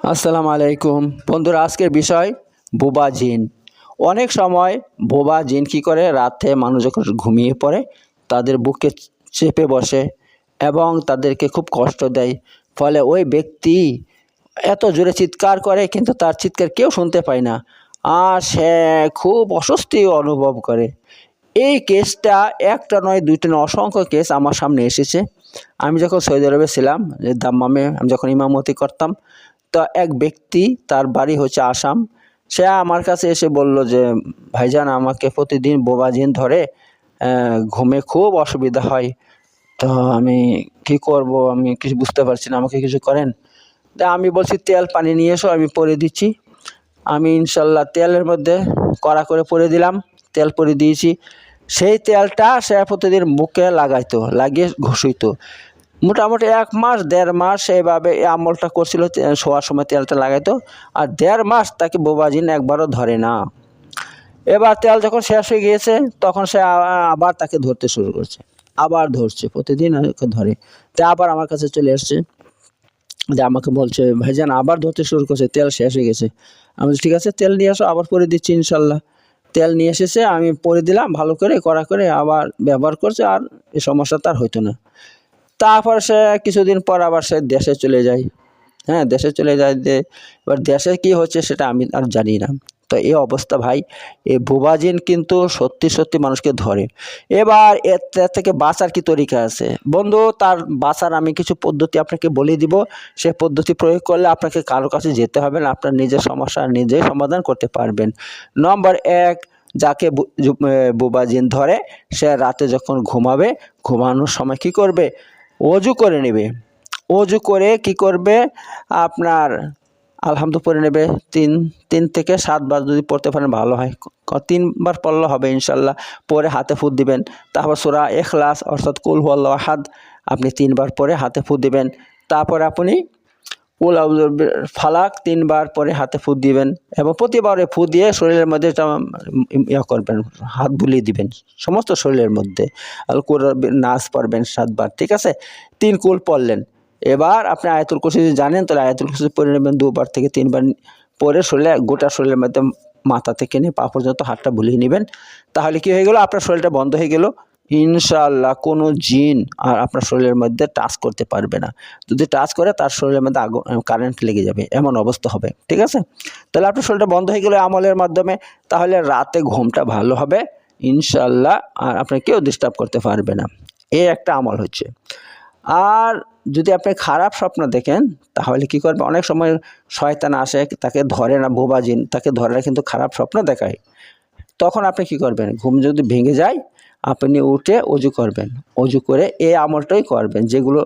আসসালামু আলাইকুম। বন্ধুরা, আজকের বিষয় বোবা জিন। অনেক সময় বোবা জিন কী করে? রাতে মানুষ যখন ঘুমিয়ে পড়ে, তাদের বুকে চেপে বসে এবং তাদেরকে খুব কষ্ট দেয়। ফলে ওই ব্যক্তি এত জোরে চিৎকার করে, কিন্তু তার চিৎকার কেউ শুনতে পায় না। আর সে খুব অস্বস্তি অনুভব করে। এই কেসটা একটা নয়, দুইটা নয়, অসংখ্য কেস আমার সামনে এসেছে। আমি যখন সৌদি আরবে ছিলাম দাম্মামে আমি যখন ইমামতি করতাম তো এক ব্যক্তি, তার বাড়ি হচ্ছে আসাম। সে আমার কাছে এসে বলল যে, ভাইজান, আমাকে প্রতিদিন বোবা জিন ধরে ঘুমে খুব অসুবিধা হয়। তো আমি কি করব? আমি কিছু বুঝতে পারছি না, আমাকে কিছু করেন? তা আমি বলছি, তেল, পানি নিয়ে এসো, আমি পরে দিচ্ছি। আমি ইনশাল্লাহ তেলের মধ্যে কড়া করে পরে দিলাম, তেল পরে দিয়েছি। সেই তেলটা সে প্রতিদিন মুখে লাগাইতো, লাগিয়ে ঘষইতো। মোটামুটি এক মাস, দেড় মাস এইভাবে এই আমলটা করছিল শোয়ার সময় তেলটা লাগাইতো। আর দেড় মাস তাকে বোবাজিন একবারও ধরে না। এবার তেল যখন শেষ হয়ে গিয়েছে, তখন সে আবার তাকে ধরতে শুরু করছে। আবার ধরছে, প্রতিদিন ধরে। তা আবার আমার কাছে চলে এসছে। যে আমাকে বলছে, ভাইজান, আবার ধরতে শুরু করছে, তেল শেষ হয়ে গেছে। আমি ঠিক আছে, তেল নিয়ে আসো, আবার পরে দিচ্ছি, ইনশাল্লাহ। তেল নিয়ে এসেছে, আমি পরে দিলাম, ভালো করে, কড়া করে আবার ব্যবহার করছে, আর এই সমস্যা তার হইতো না। তারপর সে কিছুদিন পর আবার সে দেশে চলে যায়। হ্যাঁ দেশে চলে যায় যে, এবার দেশে কি হচ্ছে সেটা আমি আর জানি না। তো এই অবস্থা ভাই, এই বোবাজিন কিন্তু সত্যি সত্যি মানুষকে ধরে। এবার এর থেকে বাঁচার কি তরিকা আছে? বন্ধু, তার বাঁচার আমি কিছু পদ্ধতি আপনাকে বলে দিব। সে পদ্ধতি প্রয়োগ করলে আপনাকে কারও কাছে যেতে হবে না, আপনার নিজের সমস্যা নিজেই সমাধান করতে পারবেন। নম্বর এক, যাকে বোবাজিন ধরে, সে রাতে যখন ঘুমাবে, ঘুমানোর সময় কি করবে? অজু করে নেবে। অজু করে কি করবে? আপনার আলহামদু পড়ে নেবে। তিন তিন থেকে সাতবার যদি পড়তে পারেন ভালো হয়। তিনবার পড়লে হবে ইনশাল্লাহ। পরে হাতে ফুট দিবেন। তারপর সুরা এখলাস অর্থাৎ কুল হল আহাদ, আপনি তিনবার পরে হাতে ফুট দিবেন। তারপর আপনি কুল আউযুর বি- ফালাক তিনবার পরে হাতে ফুট দিবেন এবং প্রতিবারে ফুট দিয়ে শরীরের মধ্যে ইয়া করবেন, হাত বুলিয়ে দিবেন, সমস্ত শরীরের মধ্যে। আল কুর নাচ পড়বেন সাতবার, ঠিক আছে? তিন কুল পড়লেন। এবার আপনি আয়াতুল কুরসি যদি জানেন, তাহলে আয়াতুল কুরসি পরে নেবেন দুবার থেকে তিনবার পরে শরীরে গোটা শরীরের মধ্যে মাথা থেকে নিয়ে পা পর্যন্ত হাতটা বুলিয়ে নেবেন। তাহলে কি হয়ে গেল? আপনার শরীরটা বন্ধ হয়ে গেল। ইনশাআল্লাহ কোনো জিন আর আপনার শরীরের মধ্যে টাচ করতে পারবে না। যদি টাচ করে তার শরীরের মধ্যে আগুন কারেন্ট লেগে যাবে, এমন অবস্থা হবে, ঠিক আছে? তাহলে আপনার শরীরটা বন্ধ হয়ে গেলে আমলের মাধ্যমে, তাহলে রাতে ঘুমটা ভালো হবে ইনশাল্লাহ আর আপনাকে কেউ ডিস্টার্ব করতে পারবে না। এই একটা আমল হচ্ছে। আর যদি আপনি খারাপ স্বপ্ন দেখেন, তাহলে কি করবে অনেক সময় শয়তান আসে, তাকে ধরে না, বোবা জিন, তাকে ধরে না, কিন্তু খারাপ স্বপ্ন দেখায়। তখন আপনি কি করবেন? ঘুম যদি ভেঙে যায় আপনি উঠে অজু করবেন। অজু করে এই আমলটাই করবেন। যেগুলো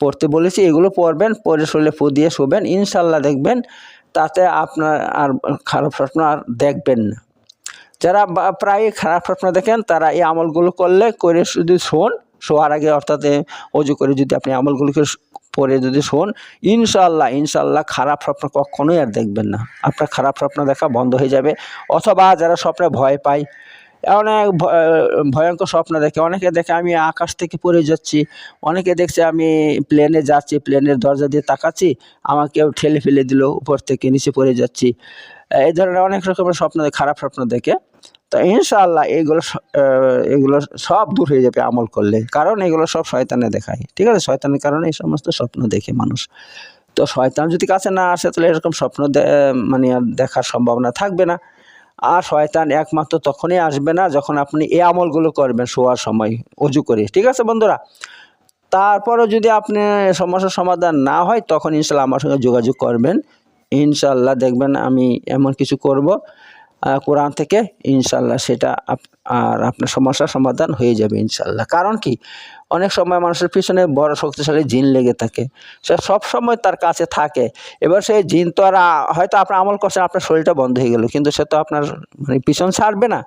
পড়তে বলেছি, এগুলো পড়বেন পরে শরীরে ফু দিয়ে শোবেন। ইনশাল্লাহ দেখবেন তাতে আপনার আর খারাপ স্বপ্ন আর দেখবেন না। যারা প্রায় খারাপ স্বপ্ন দেখেন, তারা এই আমলগুলো করলে করে যদি শোন, শোয়ার আগে অর্থাৎ অজু করে যদি আপনি আমলগুলোকে পরে যদি শোন ইনশাল্লাহ ইনশাল্লাহ খারাপ স্বপ্ন কখনোই আর দেখবেন না। আপনার খারাপ স্বপ্ন দেখা বন্ধ হয়ে যাবে। অথবা যারা স্বপ্নে ভয় পায় অনেক ভয়ঙ্কর স্বপ্ন দেখে। অনেকে দেখে আমি আকাশ থেকে পড়ে যাচ্ছি। অনেকে দেখছে আমি প্লেনে যাচ্ছি প্লেনের দরজা দিয়ে তাকাচ্ছি আমাকে কেউ ঠেলে ফেলে দিল উপর থেকে নিচে পড়ে যাচ্ছি। এই ধরনের অনেক রকমের স্বপ্ন দেখে, খারাপ স্বপ্ন দেখে। তো ইনশাআল্লাহ এগুলো এগুলো সব দূর হয়ে যাবে আমল করলে। কারণ এগুলো সব শয়তানে দেখায়। ঠিক আছে? শয়তানের কারণে এই সমস্ত স্বপ্ন দেখে মানুষ। তো শয়তান যদি কাছে না আসে তাহলে এরকম স্বপ্ন মানে আর দেখার সম্ভাবনা থাকবে না। আর শয়তান একমাত্র তখনই আসবে না যখন আপনি এই আমলগুলো করবেন শোয়ার সময়, অজু করে। ঠিক আছে বন্ধুরা? তারপরও যদি আপনি সমস্যার সমাধান না হয়, তখন ইনশাল্লাহ আমার সঙ্গে যোগাযোগ করবেন। ইনশাল্লাহ দেখবেন আমি এমন কিছু করব কোরআন থেকে। ইনশাল্লাহ সেটা আর আপনার সমস্যার সমাধান হয়ে যাবে ইনশাল্লাহ। কারণ কি? অনেক সময় মানুষের পিছনে বড় শক্তিশালী জিন লেগে থাকে। সে সব সময় তার কাছে থাকে। এবার সেই জিন তো আর হয়তো আপনার আমল করছেন, আপনার শরীরটা বন্ধ হয়ে গেল, কিন্তু সে তো আপনার মানে পিছন ছাড়বে না।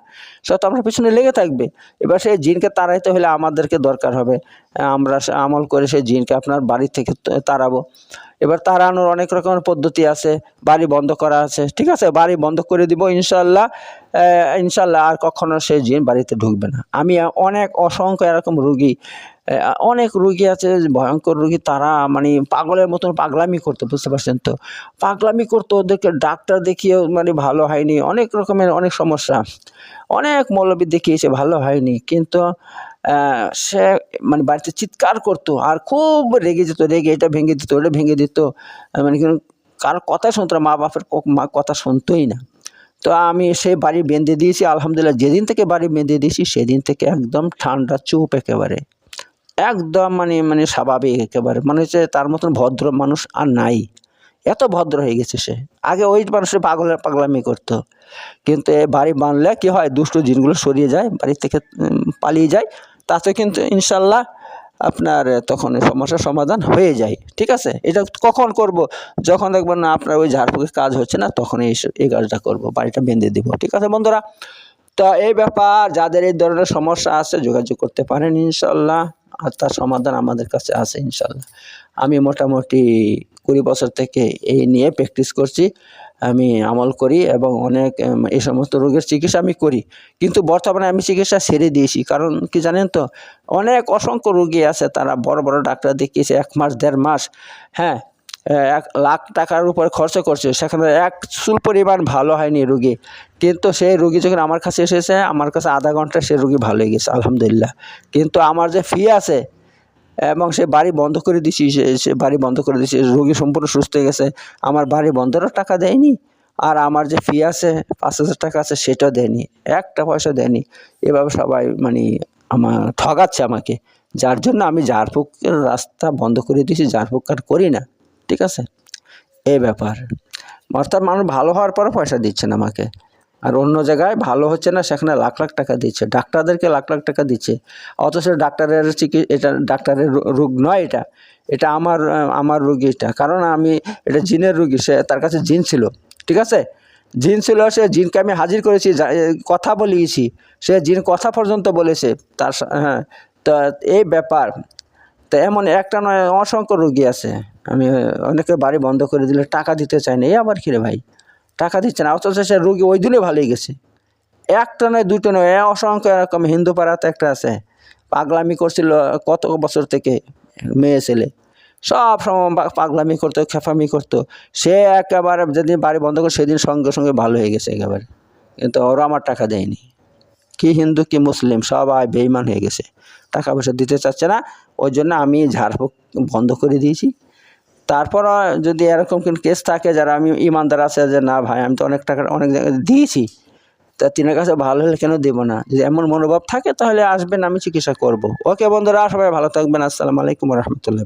সে তো আপনার পিছনে লেগে থাকবে। এবার সেই জিনকে তাড়াইতে হলে আমাদেরকে দরকার হবে। আমরা আমল করে সেই জিনকে আপনার বাড়ি থেকে তাড়াবো। এবার তাড়ানোর অনেক রকমের পদ্ধতি আছে, বাড়ি বন্ধ করা আছে, ঠিক আছে? বাড়ি বন্ধ করে দিব ইনশাল্লাহ ইনশাল্লাহ আর কখনো সে জিন বাড়িতে ঢুকবে না। আমি অনেক অসংখ্য এরকম রুগী অনেক রুগী আছে, ভয়ঙ্কর রুগী, তারা মানে পাগলের মতন পাগলামি করতো, বুঝতে পারছেন তো? পাগলামি করতো, ওদেরকে ডাক্তার দেখিয়েও মানে ভালো হয়নি, অনেক রকমের অনেক সমস্যা। অনেক মৌলবী দেখিয়েছে, ভালো হয়নি। কিন্তু সে মানে বাড়িতে চিৎকার করতো আর খুব রেগে যেত, রেগে এটা ভেঙে দিত, ওটা ভেঙে দিত। মানে কারও কথা শুনতো না মা বাপের মা কথা শুনতোই না। তো আমি সেই বাড়ি বেঁধে দিয়েছি, আলহামদুলিল্লাহ যেদিন থেকে বাড়ি বেঁধে দিয়েছি সেদিন থেকে একদম ঠান্ডা চুপ একেবারে। একদম মানে মানে স্বাভাবিক একেবারে। মানে হচ্ছে তার মতন ভদ্র মানুষ আর নাই। এত ভদ্র হয়ে গেছে সে। আগে ওই মানুষের পাগলের পাগলামি করতো। কিন্তু এ বাড়ি বাঁধলে কি হয়, দুষ্ট জিনগুলো সরিয়ে যায়, বাড়ি থেকে পালিয়ে যায়। তাতে কিন্তু ইনশাল্লাহ আপনার তখন সমস্যার সমাধান হয়ে যায়। ঠিক আছে? এটা কখন করব? যখন দেখবেন না আপনার ওই ঝাড়ফুঁকের কাজ হচ্ছে না তখন এই এই কাজটা করব, বাড়িটা বেঁধে দিব। ঠিক আছে বন্ধুরা? তো এই ব্যাপার, যাদের এই ধরনের সমস্যা আছে যোগাযোগ করতে পারেন ইনশাল্লাহ, আর তার সমাধান আমাদের কাছে আছে ইনশাল্লাহ। আমি মোটামুটি কুড়ি বছর থেকে এই নিয়ে প্র্যাকটিস করছি। আমি আমল করি এবং অনেক এই সমস্ত রোগের চিকিৎসা আমি করি। কিন্তু বর্তমানে আমি চিকিৎসা ছেড়ে দিয়েছি। কারণ কি জানেন তো, অনেক অসংখ্য রোগী আছে। তারা বড় বড় ডাক্তার দেখিয়েছে, এক মাস, দেড় মাস। হ্যাঁ এক লাখ টাকার উপর খরচ করছে। সেখানে এক চুল পরিমাণ ভালো হয়নি রুগী। কিন্তু সেই রুগী যখন আমার কাছে এসেছে, আমার কাছে আধা ঘণ্টা সে রুগী ভালো হয়ে গেছে, আলহামদুলিল্লাহ। কিন্তু আমার যে ফি আছে এবং সে বাড়ি বন্ধ করে দিছি, সে বাড়ি বন্ধ করে দিছি রোগী সম্পূর্ণ সুস্থ হয়ে গেছে। আমার বাড়ি বন্ধেরও টাকা দেয়নি, আর আমার যে ফি আছে, পাঁচ হাজার টাকা আছে, সেটাও দেয়নি, একটা পয়সা দেয়নি। এভাবে সবাই মানে আমার ঠগাচ্ছে আমাকে। যার জন্য আমি ঝাড়ফুঁকের রাস্তা বন্ধ করে দিয়েছি ঝাড়ফুঁক আর করি না, ঠিক আছে? এই ব্যাপার। অর্থাৎ মানুষ ভালো হওয়ার পরে পয়সা দিচ্ছে না আমাকে। আর অন্য জায়গায় ভালো হচ্ছে না, সেখানে লাখ লাখ টাকা দিচ্ছে। ডাক্তারদেরকে লাখ লাখ টাকা দিচ্ছে। অথচ ডাক্তারের চিকি এটা ডাক্তারের রোগ নয় এটা। এটা আমার আমার রোগী এটা। কারণ আমি, এটা জিনের রোগী, সে তার কাছে জিন ছিল। ঠিক আছে? জিন ছিল, সে জিনকে আমি হাজির করেছি কথা বলিয়েছি। সে জিন কথা পর্যন্ত বলেছে। তার হ্যাঁ তা এই ব্যাপার। তো এমন একটা নয়, অসংখ্য রোগী আছে। আমি অনেকে বাড়ি বন্ধ করে দিলে টাকা দিতে চাই না। এই আবার কিরে ভাই? টাকা দিচ্ছে না, অথচ সে রুগী ওই দিনে ভালোই গেছে। একটা নয় দুটো নয় অসংখ্য এরকম হিন্দু পাড়াতে একটা আছে। পাগলামি করছিল কত বছর থেকে মেয়ে ছেলে। সব সময় পাগলামি করতো, খেফামি করতো। সে একেবারে যেদিন বাড়ি বন্ধ করে সেদিন সঙ্গে সঙ্গে ভালো হয়ে গেছে একেবারে। কিন্তু ওরা আমার টাকা দেয়নি। কি হিন্দু, কি মুসলিম, সবাই বেইমান হয়ে গেছে। টাকা পয়সা দিতে চাচ্ছে না, ওই জন্য আমি ঝাড়ফুঁক বন্ধ করে দিয়েছি। তারপর যদি এরকম কোনো কেস থাকে যারা আমি ইমানদার আছে যে, না ভাই, আমি তো অনেক টাকা, অনেক জায়গায় দিয়েছি। তা তিনের কাছে ভালো হলে কেন দেবো না? যদি এমন মনোভাব থাকে তাহলে আসবেন, আমি চিকিৎসা করব। ওকে বন্ধুরা, সবাই ভালো থাকবেন। আসসালামু আলাইকুম রহমতুল্লাহ